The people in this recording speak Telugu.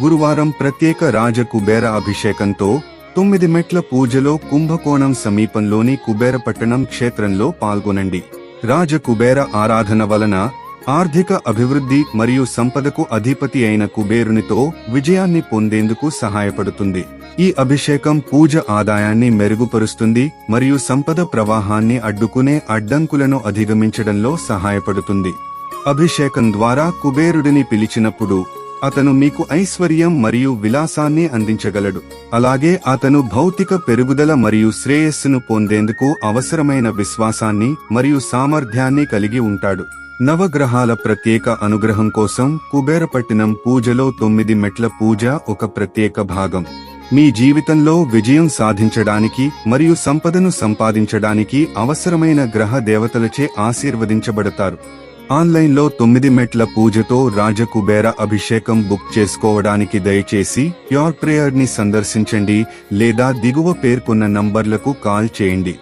గురువారం ప్రత్యేక రాజ కుబేర అభిషేకంతో తొమ్మిది మెట్ల పూజలో కుంభకోణం సమీపంలోని కుబేరపట్టణం క్షేత్రంలో పాల్గొనండి. రాజ కుబేర ఆరాధన వలన ఆర్థిక అభివృద్ధి మరియు సంపదకు అధిపతి అయిన కుబేరునితో విజయాన్ని పొందేందుకు సహాయపడుతుంది. ఈ అభిషేకం పూజ ఆదాయాన్ని మెరుగుపరుస్తుంది మరియు సంపద ప్రవాహాన్ని అడ్డుకునే అడ్డంకులను అధిగమించడంలో సహాయపడుతుంది. అభిషేకం ద్వారా కుబేరుడిని పిలిచినప్పుడు అతను మీకు ఐశ్వర్యం మరియు విలాసాన్ని అందించగలడు. అలాగే అతను భౌతిక పెరుగుదల మరియు శ్రేయస్సును పొందేందుకు అవసరమైన విశ్వాసాన్ని మరియు సామర్థ్యాన్ని కలిగి ఉంటాడు. నవగ్రహాల ప్రత్యేక అనుగ్రహం కోసం కుబేరపట్టినం పూజలో తొమ్మిది మెట్ల పూజ ఒక ప్రత్యేక భాగం. మీ జీవితంలో విజయం సాధించడానికి మరియు సంపదను సంపాదించడానికి అవసరమైన గ్రహ దేవతలచే ఆశీర్వదించబడతారు. ఆన్లైన్లో తొమ్మిది మెట్ల పూజతో రాజకుబేర అభిషేకం బుక్ చేసుకోవడానికి దయచేసి ప్యూర్ ప్రేయర్ని సందర్శించండి లేదా దిగువ పేర్కొన్న నంబర్లకు కాల్ చేయండి.